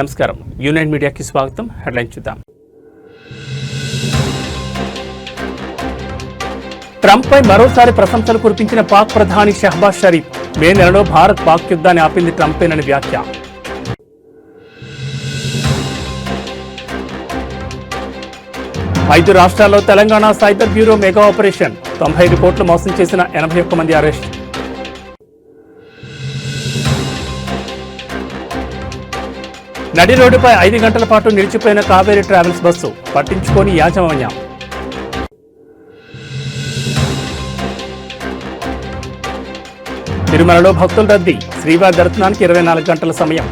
నమస్కారం. యూనైన్ మీడియాకి స్వాగతం. హెడ్లైన్ చూద్దాం. ట్రంప్పై మరోసారి ప్రశంసలు కురిపించిన పాక్ ప్రధాని షహబాజ్ షరీఫ్ మే నెలలో భారత్ పాక్ యుద్ధాన్ని ఆపింది ట్రంపేనని వ్యాఖ్య. ఐదు రాష్ట్రాల్లో Telangana cyber bureau mega operation తొంభై ఐదు కోట్లు మోసం చేసిన ఎనభై ఒక్క మంది అరెస్ట్. నడి రోడ్డుపై ఐదు గంటల పాటు నిలిచిపోయిన కావేరీ ట్రావెల్స్ బస్సు పట్టించుకొని యాజమాన్యం. తిరుమలలో భక్తుల రద్దీ శ్రీవారి దర్శనానికి ఇరవై నాలుగు గంటల సమయం.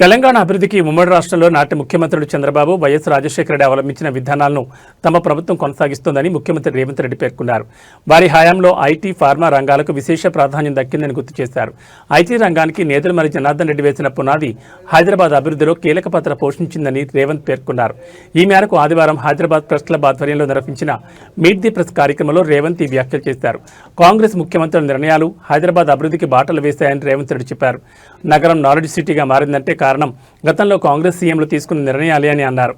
తెలంగాణ అభివృద్ధికి ఉమ్మడి రాష్ట్రంలో నాటి ముఖ్యమంత్రులు చంద్రబాబు వైఎస్ రాజశేఖర రెడ్డి అవలంబించిన విధానాలను తమ ప్రభుత్వం కొనసాగిస్తోందని ముఖ్యమంత్రి రేవంత్ రెడ్డి పేర్కొన్నారు. వారి హయాంలో ఐటీ ఫార్మా రంగాలకు విశేష ప్రాధాన్యం దక్కిందని గుర్తు చేశారు. ఐటీ రంగానికి నేతలు మరి జనార్దన్ రెడ్డి వేసిన పునాది హైదరాబాద్ అభివృద్ధిలో కీలక పాత్ర పోషించిందని రేవంత్ పేర్కొన్నారు. ఈ మేరకు ఆదివారం హైదరాబాద్ ప్రెస్ క్లబ్ ఆధ్వర్యంలో నిర్వహించిన మీట్ ది ప్రెస్ కార్యక్రమంలో రేవంత్ ఈ వ్యాఖ్యలు చేశారు. కాంగ్రెస్ ముఖ్యమంత్రుల నిర్ణయాలు హైదరాబాద్ అభివృద్ధికి బాటలు వేశాయని రేవంత్ రెడ్డి చెప్పారు. నగరం నాలెడ్జ్ సిటీగా మారిందంటే కారణం గతంలో కాంగ్రెస్ సీఎంలు తీసుకున్న నిర్ణయాలే అని అన్నారు.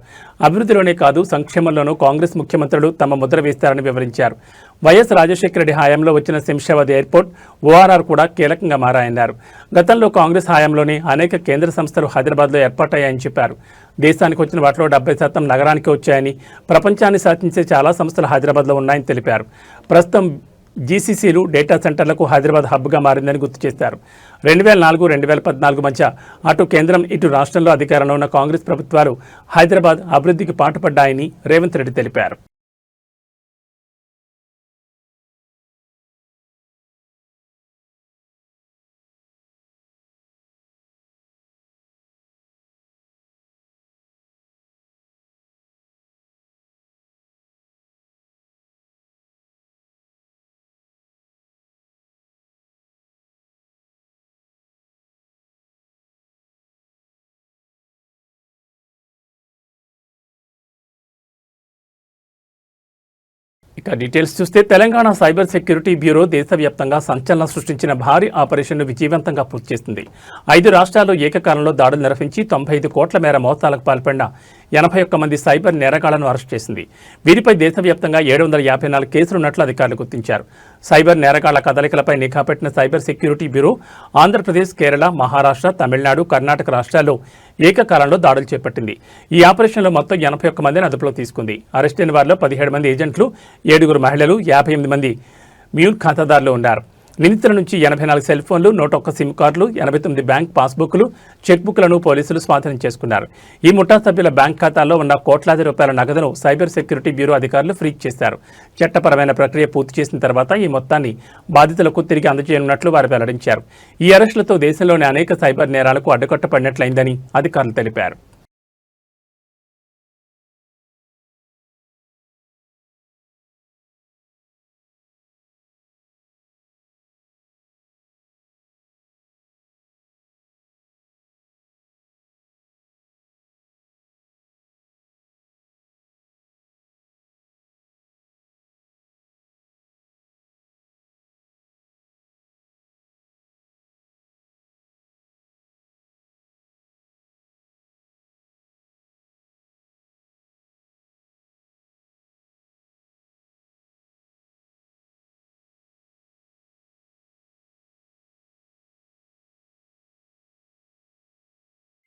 అభివృద్ధిలోనే కాదు సంక్షేమంలోనూ కాంగ్రెస్ ముఖ్యమంత్రులు తమ ముద్ర వేస్తారని వివరించారు. వైఎస్ రాజశేఖర రెడ్డి హయాంలో వచ్చిన శంషాబాద్ ఎయిర్పోర్ట్ ఓఆర్ఆర్ కూడా కీలకంగా మారాయన్నారు. గతంలో కాంగ్రెస్ హయాంలోనే అనేక కేంద్ర సంస్థలు హైదరాబాద్లో ఏర్పాటయ్యాయని చెప్పారు. దేశానికి వచ్చిన వాటిలో డెబ్బై శాతం నగరానికి వచ్చాయని ప్రపంచాన్ని సాధించే చాలా సంస్థలు హైదరాబాద్లో ఉన్నాయని తెలిపారు. ప్రస్తుతం జీసీసీలు డేటా సెంటర్లకు హైదరాబాద్ హబ్గా మారిందని గుర్తు చేశారు. రెండు వేల నాలుగు రెండు వేల పద్నాలుగు మధ్య అటు కేంద్రం ఇటు రాష్ట్రంలో అధికారంలో ఉన్న కాంగ్రెస్ ప్రభుత్వాలు హైదరాబాద్ అభివృద్ధికి పాటుపడ్డాయని రేవంత్ రెడ్డి తెలిపారు. ఇక డీటెయిల్స్ చూస్తే తెలంగాణ సైబర్ సెక్యూరిటీ బ్యూరో దేశవ్యాప్తంగా సంచలనం సృష్టించిన భారీ ఆపరేషన్ను విజయవంతంగా పూర్తి చేసింది. ఐదు రాష్ట్రాల్లో ఏకకాలంలో దాడులు నిర్వహించి తొంభై ఐదు కోట్ల మేర మోసాలకు పాల్పడిన ఎనభై ఒక్క మంది సైబర్ నేరగాళ్ళను అరెస్ట్ చేసింది. వీరిపై దేశవ్యాప్తంగా ఏడు వందల యాభై నాలుగు కేసులున్నట్లు అధికారులు గుర్తించారు. సైబర్ నేరగాళ్ళ కదలికలపై నిఘా పెట్టిన cyber security bureau Andhra Pradesh Kerala Maharashtra Tamil Nadu Karnataka రాష్ట్రాల్లో ఏకకాలంలో దాడులు చేపట్టింది. ఈ ఆపరేషన్లో మొత్తం ఎనభై ఒక్క మందిని అదుపులో తీసుకుంది. అరెస్ట్ అయిన వారిలో పదిహేడు మంది ఏజెంట్లు ఏడుగురు మహిళలు యాభై ఎనిమిది మంది మ్యూన్ ఖాతాదారులు ఉన్నారు. నిందితుల నుంచి ఎనభై నాలుగు సెల్ ఫోన్లు నూట ఒక్క సిమ్ కార్డులు ఎనభై తొమ్మిది బ్యాంక్ పాస్బుక్లు చెక్బుక్లను పోలీసులు స్వాధీనం చేసుకున్నారు. ఈ ముఠా సభ్యుల బ్యాంక్ ఖాతాల్లో ఉన్న కోట్లాది రూపాయల నగదును సైబర్ సెక్యూరిటీ బ్యూరో అధికారులు ఫ్రీజ్ చేశారు. చట్టపరమైన ప్రక్రియ పూర్తి చేసిన తర్వాత ఈ మొత్తాన్ని బాధితులకు తిరిగి అందజేయనున్నట్లు వారు వెల్లడించారు. ఈ అరెస్టులతో దేశంలోని అనేక సైబర్ నేరాలకు అడ్డుకట్టపడినట్లయిందని అధికారులు తెలిపారు.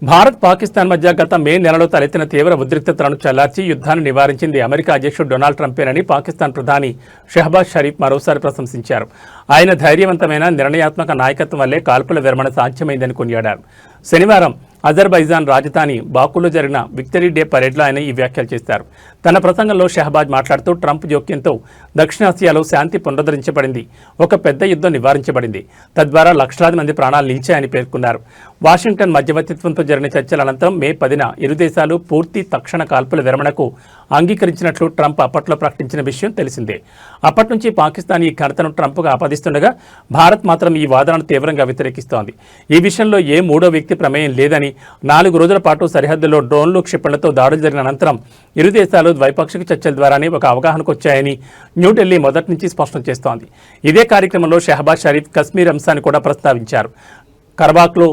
భారత్ పాకిస్తాన్ మధ్య గత మే నెలలో తలెత్తిన తీవ్ర ఉద్రిక్తతలను చల్లార్చి యుద్ధాన్ని నివారించింది అమెరికా అధ్యక్షుడు డొనాల్డ్ ట్రంపేనని పాకిస్తాన్ ప్రధాని షహబాజ్ షరీఫ్ మరోసారి ప్రశంసించారు. ఆయన ధైర్యవంతమైన నిర్ణయాత్మక నాయకత్వం వల్లే కాల్పుల విరమణ సాధ్యమైందని కొనియాడారు. శనివారం అజర్బైజాన్ రాజధాని బాకులో జరిగిన విక్టరీ డే పరేడ్లో ఆయన ఈ వ్యాఖ్యలు చేశారు. తన ప్రసంగంలో షహబాజ్ మాట్లాడుతూ ట్రంప్ జోక్యంతో దక్షిణాసియాలో శాంతి పునరుద్ధరించబడింది. ఒక పెద్ద యుద్ధం నివారించబడింది. తద్వారా లక్షలాది మంది ప్రాణాలు నిలిచాయని పేర్కొన్నారు. వాషింగ్టన్ మధ్యవర్తిత్వంతో జరిగిన చర్చల అనంతరం మే పదిన ఇరు దేశాలు పూర్తి తక్షణ కాల్పుల విరమణకు అంగీకరించినట్లు ట్రంప్ అప్పట్లో ప్రకటించిన విషయం తెలిసిందే. అప్పటి నుంచి పాకిస్తాన్ ఈ ఘనతను ట్రంప్గా ఆపాదిస్తుండగా భారత్ మాత్రం ఈ వాదనను తీవ్రంగా వ్యతిరేకిస్తోంది. ఈ విషయంలో ఏ మూడో వ్యక్తి ప్రమేయం లేదని నాలుగు రోజుల పాటు సరిహద్దులో డ్రోన్లు క్షిపణులతో దాడులు జరిగిన అనంతరం ఇరు దేశాలు ద్వైపాక్షిక చర్చల ద్వారానే ఒక అవగాహనకు వచ్చాయని న్యూఢిల్లీ మొదటి నుంచి స్పష్టం చేస్తోంది. ఇదే కార్యక్రమంలో షహబాజ్ షరీఫ్ కశ్మీర్ అంశాన్ని కూడా ప్రస్తావించారు. కర్బాక్లో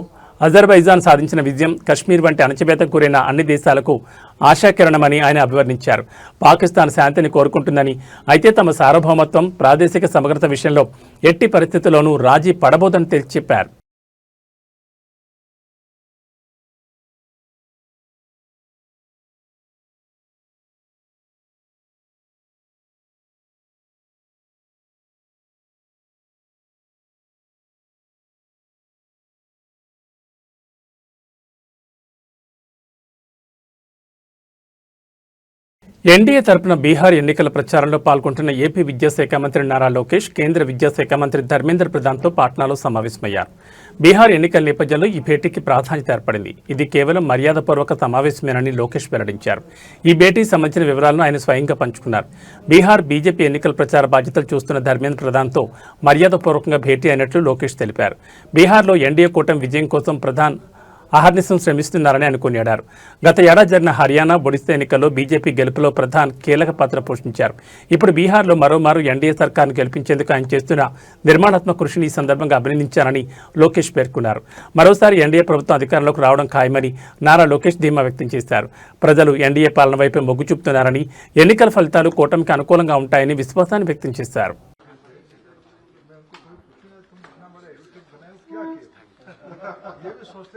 అజర్బైజాన్ సాధించిన విజయం కశ్మీర్ వంటి అణచివేతకు గురైన అన్ని దేశాలకు ఆశాకిరణమని ఆయన అభివర్ణించారు. పాకిస్తాన్ శాంతిని కోరుకుంటుందని అయితే తమ సార్వభౌమత్వం ప్రాదేశిక సమగ్రత విషయంలో ఎట్టి పరిస్థితుల్లోనూ రాజీ పడబోదని తేల్చి చెప్పారు. ఎన్డీఏ తరపున బీహార్ ఎన్నికల ప్రచారంలో పాల్గొంటున్న ఏపీ విద్యాశాఖ మంత్రి నారా లోకేష్ కేంద్ర విద్యాశాఖ మంత్రి ధర్మేంద్ర ప్రధాన్తో పాట్నాలో సమావేశమయ్యారు. బీహార్ ఎన్నికల నేపథ్యంలో ఈ భేటీకి ప్రాధాన్యత ఏర్పడింది. ఇది కేవలం మర్యాదపూర్వక సమావేశమేనని లోకేష్ వెల్లడించారు. ఈ భేటీకి సంబంధించిన వివరాలను ఆయన స్వయంగా పంచుకున్నారు. బీహార్ బీజేపీ ఎన్నికల ప్రచార బాధ్యతలు చూస్తున్న ధర్మేంద్ర ప్రధాన్తో మర్యాదపూర్వకంగా భేటీ అయినట్లు లోకేష్ తెలిపారు. బీహార్లో ఎన్డీఏ కూటమి విజయం కోసం ప్రధాన్ అహర్నిశం శ్రమిస్తున్నారని ఆయన కొనియాడారు గత ఏడాది జరిగిన హర్యానా ఒడిశా ఎన్నికల్లో బీజేపీ గెలుపులో ప్రధాన్ కీలక పాత్ర పోషించారు ఇప్పుడు బీహార్లో మరోమారు ఎన్డీఏ సర్కార్ను గెలిపించేందుకు ఆయన చేస్తున్న నిర్మాణాత్మక కృషిని ఈ సందర్భంగా అభినందించారని లోకేష్ పేర్కొన్నారు మరోసారి ఎన్డీఏ ప్రభుత్వం అధికారంలోకి రావడం ఖాయమని నారా లోకేష్ ధీమా వ్యక్తం చేశారు ప్రజలు ఎన్డీఏ పాలన వైపే మొగ్గు చూపుతున్నారని ఎన్నికల ఫలితాలు కూటమికి అనుకూలంగా ఉంటాయని విశ్వాసాన్ని వ్యక్తం చేశారు ये भी सोचते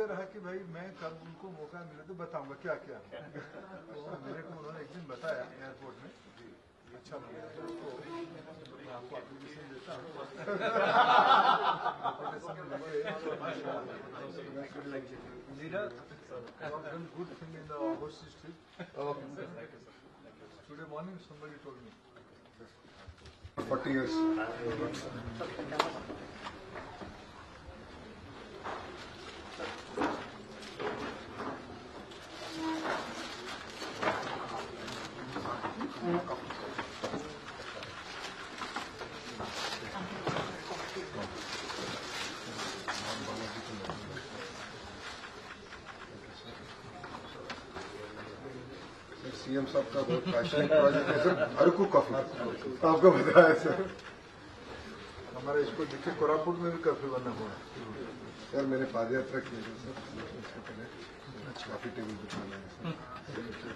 क्या क्या? तो मेरे को उन्होंने एक दिन बताया एयरपोर्ट में ये अच्छा तो मैं आपको एप्लीकेशन देता हूँ। Good thing in the host history today morning somebody told me. 40 years. CM साहब का बहुत पैशनेट प्रोजेक्ट है सर अरकू कॉफ़ी आपको बताया सर हमारे इसको देखिए कोरापुट में भी काफ़ी बना हुआ है। सर मैंने पाद यात्रा की है सर। पहले कॉफ़ी टेबल बिछाना है। सर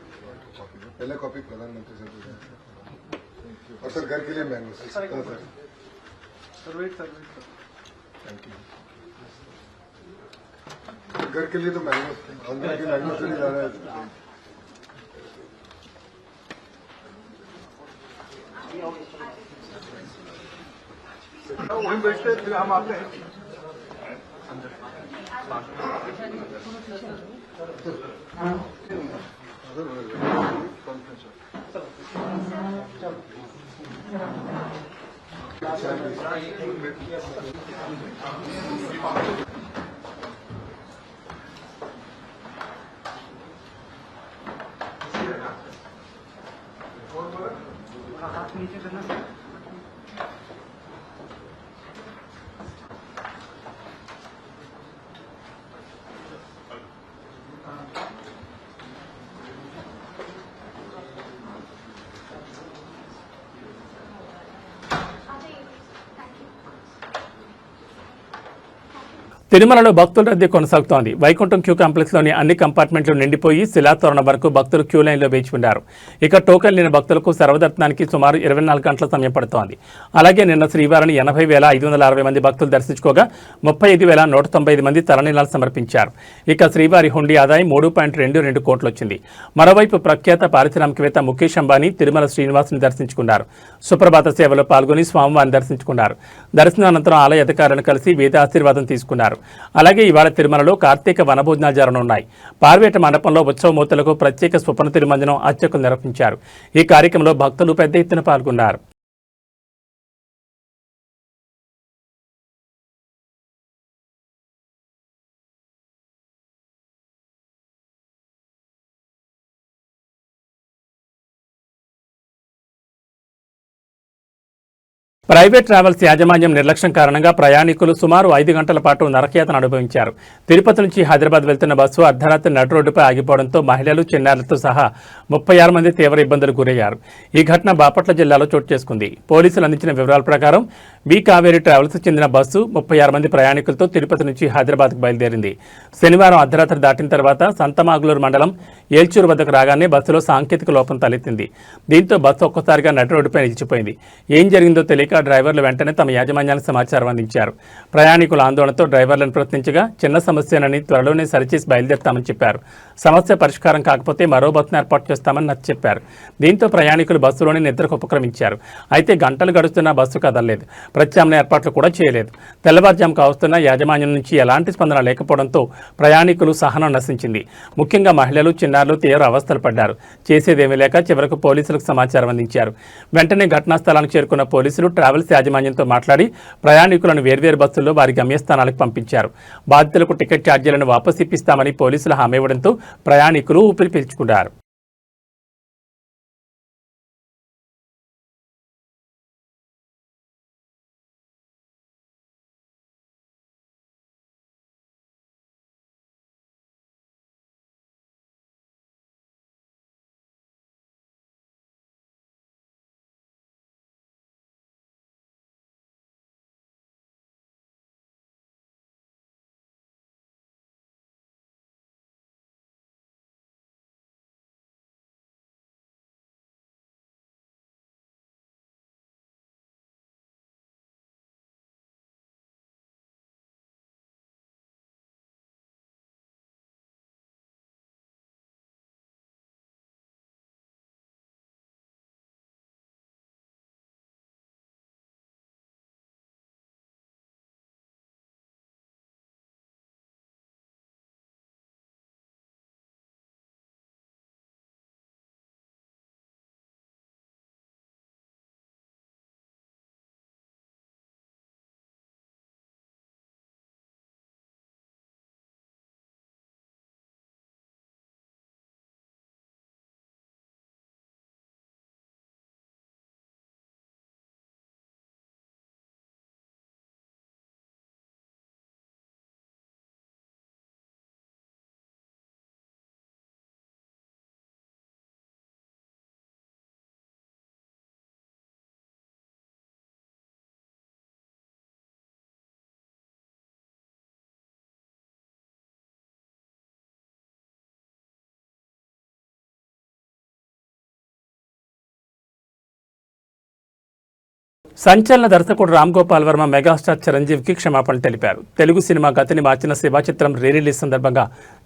कॉफ़ी कॉपी प्रधानमंत्री सर को और सर घर के लिए मैंगो सर हाँ, sir. Sir wait sir wait sir thank you घर के लिए तो मैंगो अंदर के मैंगो से नहीं जाना है। वहीं बैठते फिर हम आते हैं తిరుమలలో భక్తుల రద్దీ కొనసాగుతోంది. వైకుంఠం క్యూ కాంప్లెక్స్లోని అన్ని కంపార్ట్మెంట్లు నిండిపోయి శిలాతోరణ వరకు భక్తులు క్యూ లైన్లో వేచి ఉన్నారు. ఇక టోకెన్ లేని భక్తులకు సర్వదర్శనానికి సుమారు ఇరవై నాలుగు గంటల సమయం పడుతోంది. అలాగే నిన్న శ్రీవారిని ఎనభై వేల ఐదు వందల అరవై మంది భక్తులు దర్శించుకోగా ముప్పై ఐదు వేల నూట తొంభై ఐదు మంది తరణీలాలు సమర్పించారు. ఇక శ్రీవారి హుండీ ఆదాయం మూడు పాయింట్ రెండు రెండు కోట్లు వచ్చింది మరోవైపు ప్రఖ్యాత పారిశ్రామికవేత్త ముఖేష్ అంబానీ తిరుమల శ్రీనివాసుని దర్శించుకున్నారు. సుప్రభాత సేవలో పాల్గొని స్వామివారిని దర్శించుకున్నారు. దర్శనానంతరం ఆలయ అధికారులను కలిసి వేద ఆశీర్వాదం తీసుకున్నారు. అలాగే ఇవాళ తిరుమలలో కార్తీక వనభోజనాలు జరగనున్నాయి. పార్వేట మండపంలో ఉత్సవమూర్తులకు ప్రత్యేక స్వప్న తిరుమంజనం అర్చకులు నిర్వహించారు. ఈ కార్యక్రమంలో భక్తులు పెద్ద ఎత్తున పాల్గొన్నారు. ప్రైవేట్ ట్రావెల్స్ యాజమాన్యం నిర్లక్ష్యం కారణంగా ప్రయాణికులు సుమారు ఐదు గంటల పాటు నరకయాతను అనుభవించారు. తిరుపతి నుంచి హైదరాబాద్ వెళ్తున్న బస్సు అర్ధరాత్రి నడు రోడ్డుపై ఆగిపోవడంతో మహిళలు చిన్నారులతో సహా ముప్పై ఆరు మంది తీవ్ర ఇబ్బందులకు గురయ్యారు. ఈ ఘటన బాపట్ల జిల్లాలో చోటు చేసుకుంది. పోలీసులు అందించిన వివరాల ప్రకారం బి కావేరీ ట్రావెల్స్ చెందిన బస్సు ముప్పై ఆరు మంది ప్రయాణికులతో తిరుపతి నుంచి హైదరాబాద్కు బయలుదేరింది. శనివారం అర్ధరాత్రి దాటిన తర్వాత సంతమాగులూరు మండలం ఏల్చూరు వద్దకు రాగానే బస్సులో సాంకేతిక లోపం తలెత్తింది. దీంతో బస్సు ఒక్కసారిగా నటు రోడ్డుపై నిలిచిపోయింది. ఏం జరిగిందో తెలియక డ్రైవర్లు వెంటనే తమ యాజమాన్యానికి సమాచారం అందించారు. ప్రయాణికుల ఆందోళనతో డ్రైవర్లను ప్రశ్నించగా చిన్న సమస్యనని త్వరలోనే సరిచేసి బయలుదేరుతామని చెప్పారు. సమస్య పరిష్కారం కాకపోతే మరో బస్సును ఏర్పాటు చేస్తామని నచ్చ చెప్పారు. దీంతో ప్రయాణికులు బస్సులోనే నిద్రకు ఉపక్రమించారు. అయితే గంటలు గడుస్తున్నా బస్సు కదలలేదు. ప్రత్యామ్నాయ ఏర్పాట్లు కూడా చేయలేదు. తెల్లవారుజాము కావస్తున్న యాజమాన్యం నుంచి ఎలాంటి స్పందన లేకపోవడంతో ప్రయాణికులు సహనం నశించింది. ముఖ్యంగా మహిళలు చిన్నారులు తీవ్ర అవస్థలు పడ్డారు. చేసేదేమీ లేక చివరకు పోలీసులకు సమాచారం అందించారు. వెంటనే ఘటనా స్థలానికి చేరుకున్న పోలీసులు ట్రావెల్స్ యాజమాన్యంతో మాట్లాడి ప్రయాణికులను వేర్వేరు బస్సుల్లో వారి గమ్యస్థానాలకు పంపించారు. బాధితులకు టికెట్ ఛార్జీలను వాపసు ఇప్పిస్తామని పోలీసులు హామీ ఇవ్వడంతో ప్రయాణికులు ఊపిరి పీల్చుకున్నారు. సంచలన దర్శకుడు రామ్ గోపాల్ వర్మ మెగాస్టార్ చిరంజీవికి క్షమాపణ తెలిపారు. తెలుగు సినిమా గతిని మార్చిన శివ చిత్రం రీ రిలీజ్ సందర్భంగా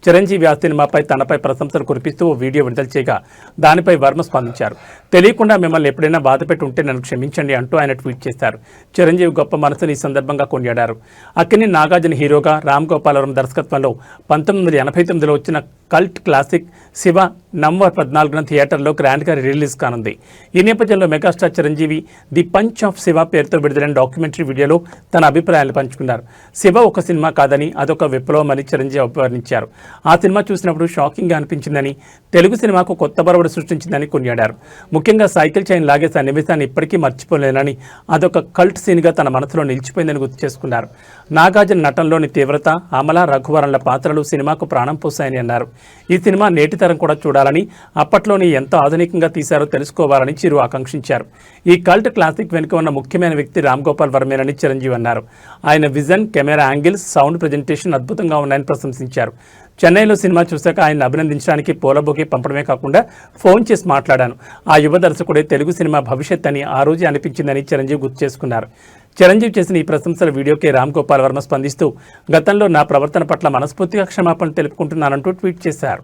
చిరంజీవి ఆ సినిమాపై తనపై ప్రశంసలు కురిపిస్తూ ఓ వీడియో విడుదల చేయగా దానిపై వర్మ స్పందించారు. తెలియకుండా మిమ్మల్ని ఎప్పుడైనా బాధపెట్టి ఉంటే నన్ను క్షమించండి అంటూ ఆయన ట్వీట్ చేశారు. చిరంజీవి గొప్ప మనసుని ఈ సందర్భంగా కొనియాడారు. అక్కిని నాగార్జున హీరోగా రామ్ గోపాల్ వర్మ దర్శకత్వంలో పంతొమ్మిది వందల ఎనభై తొమ్మిదిలో వచ్చిన కల్ట్ క్లాసిక్ శివ నవంబర్ పద్నాలుగున థియేటర్లో గ్రాండ్గా రిలీజ్ కానుంది. ఈ నేపథ్యంలో megastar Chiranjeevi the punch of Shiva పేరుతో విడుదలైన డాక్యుమెంటరీ వీడియోలో తన అభిప్రాయాలు పంచుకున్నారు. శివ ఒక సినిమా కాదని అదొక విప్లవమని చిరంజీవి అభివర్ణించారు. ఆ సినిమా చూసినప్పుడు షాకింగ్గా అనిపించిందని తెలుగు సినిమాకు కొత్త బరవడు సృష్టించిందని కొనియాడారు. ముఖ్యంగా సైకిల్ చైన్ లాగే సన్నివేశాన్ని ఇప్పటికీ మర్చిపోలేనని అదొక కల్ట్ సీన్గా తన మనసులో నిలిచిపోయిందని గుర్తు చేసుకున్నారు. నాగార్జున నటనలోని తీవ్రత అమల రఘువరన్ల పాత్రలు సినిమాకు ప్రాణం పోసాయని అన్నారు. ఈ సినిమా నేటి తరం కూడా ఉండాలని అప్పట్లోని ఎంత ఆధునికంగా తీశారో తెలుసుకోవాలని చిరు ఆకాంక్షించారు. ఈ కల్ట్ క్లాసిక్ వెనుక ఉన్న ముఖ్యమైన వ్యక్తి రామ్ గోపాల్ వర్మేనని చిరంజీవి అన్నారు. ఆయన vision camera angles sound presentation అద్భుతంగా ఉన్నాయని ప్రశంసించారు. చెన్నైలో సినిమా చూశాక ఆయన అభినందించడానికి పూలబొకే పంపడమే కాకుండా ఫోన్ చేసి మాట్లాడాను. ఆ యువ దర్శకుడే తెలుగు సినిమా భవిష్యత్ అని ఆ రోజే అనిపించిందని చిరంజీవి గుర్తు చేసుకున్నారు. చిరంజీవి చేసిన ఈ ప్రశంసల వీడియోకే రామ్ గోపాల్ వర్మ స్పందిస్తూ గతంలో నా ప్రవర్తన పట్ల మనస్ఫూర్తిగా క్షమాపణ తెలుపుకుంటున్నానంటూ ట్వీట్ చేశారు.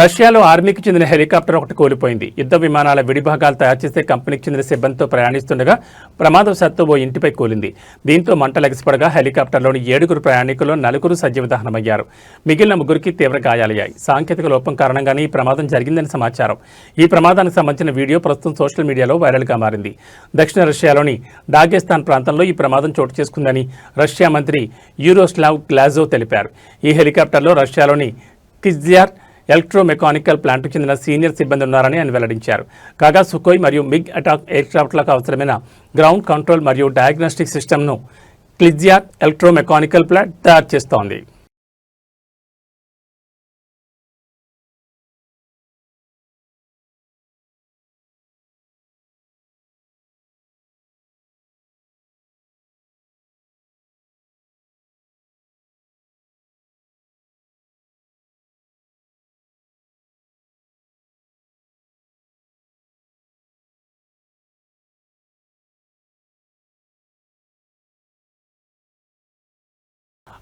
రష్యాలో ఆర్మీకి చెందిన హెలికాప్టర్ ఒకటి కూలిపోయింది. యుద్ధ విమానాల విడిభాగాలు తయారు చేసే కంపెనీకి చెందిన సిబ్బందితో ప్రయాణిస్తుండగా ప్రమాదవశాత్తు ఓ ఇంటిపై కూలింది. దీంతో మంటలు ఎగసిపడగా హెలికాప్టర్లోని ఏడుగురు ప్రయాణికులు నలుగురు సజీవ దహనమయ్యారు మిగిలిన ముగ్గురికి తీవ్ర గాయాలయ్యాయి. సాంకేతిక లోపం కారణంగానే ఈ ప్రమాదం జరిగిందని సమాచారం. ఈ ప్రమాదానికి సంబంధించిన వీడియో ప్రస్తుతం సోషల్ మీడియాలో వైరల్గా మారింది. దక్షిణ రష్యాలోని డాగేస్తాన్ ప్రాంతంలో ఈ ప్రమాదం చోటు చేసుకుందని రష్యా మంత్రి యూరోస్లావ్ గ్లాజో తెలిపారు. ఈ హెలికాప్టర్లో రష్యాలోని కిజ్యార్ ఎలక్ట్రోమెకానికల్ ప్లాంట్కు చెందిన సీనియర్ సిబ్బంది ఉన్నారని ఆయన వెల్లడించారు. కాగా సుకోయ్ మరియు మిగ్ అటాక్ ఎయిర్క్రాఫ్ట్లకు అవసరమైన గ్రౌండ్ కంట్రోల్ మరియు డయాగ్నోస్టిక్ సిస్టమ్ను క్లిజియాక్ ఎలక్ట్రోమెకానికల్ ప్లాంట్ తయారు చేస్తోంది.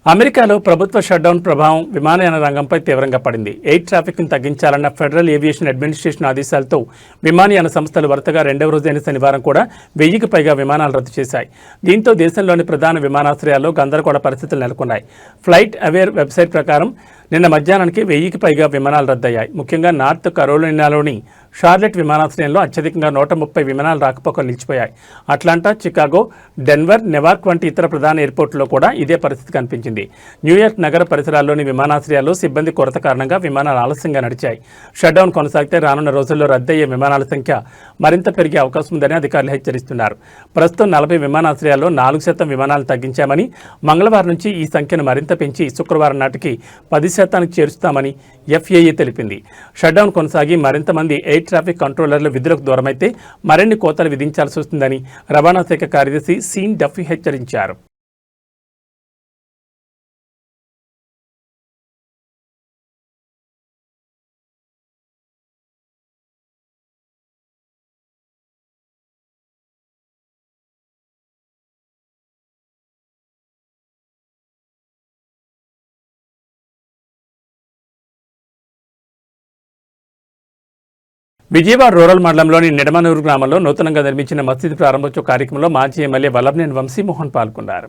అమెరికాలో ప్రభుత్వ షట్డౌన్ ప్రభావం విమానయాన రంగంపై తీవ్రంగా పడింది. ఎయిర్ ట్రాఫిక్ను తగ్గించాలన్న ఫెడరల్ ఏవియేషన్ అడ్మినిస్ట్రేషన్ ఆదేశాలతో విమానయాన సంస్థలు వరుసగా రెండవ రోజైన శనివారం కూడా వెయ్యికి పైగా విమానాలు రద్దు చేశాయి. దీంతో దేశంలోని ప్రధాన విమానాశ్రయాల్లో గందరగోళ పరిస్థితులు నెలకొన్నాయి. ఫ్లైట్ అవేర్ వెబ్సైట్ ప్రకారం నిన్న మధ్యాహ్నానికి వెయ్యికి పైగా విమానాలు రద్దయ్యాయి. ముఖ్యంగా నార్త్ కరోలినాలోని షార్లెట్ విమానాశ్రయంలో అత్యధికంగా నూట ముప్పై విమానాలు రాకపోకలు నిలిచిపోయాయి. అట్లాంటా చికాగో డెన్వర్ నెవార్క్ వంటి ఇతర ప్రధాన ఎయిర్పోర్టులో కూడా ఇదే పరిస్థితి కనిపించింది. న్యూయార్క్ నగర పరిసరాల్లోని విమానాశ్రయాల్లో సిబ్బంది కొరత కారణంగా విమానాలు ఆలస్యంగా నడిచాయి. షట్డౌన్ కొనసాగితే రానున్న రోజుల్లో రద్దయ్యే విమానాల సంఖ్య మరింత పెరిగే అవకాశం ఉందని అధికారులు హెచ్చరిస్తున్నారు. ప్రస్తుతం నలభై విమానాశ్రయాల్లో నాలుగు శాతం విమానాలు తగ్గించామని మంగళవారం నుంచి ఈ సంఖ్యను మరింత పెంచి శుక్రవారం నాటికి పది శాతానికి చేరుస్తామని ఎఫ్ఏఏ తెలిపింది. షట్డౌన్ కొనసాగి మరింత మంది ఎయిర్ ట్రాఫిక్ కంట్రోలర్లు విధులకు దూరమైతే మరిన్ని కోతలు విధించాల్సి వస్తుందని రవాణా శాఖ కార్యదర్శి సీన్ డఫీ హెచ్చరించారు. విజయవాడ రూరల్ మండలంలోని నిడమనూరు గ్రామంలో నూతనంగా నిర్మించిన మసీదు ప్రారంభోత్సవ కార్యక్రమంలో మాజీ ఎమ్మెల్యే వల్లభనేని వంశీమోహన్ పాల్గొన్నారు.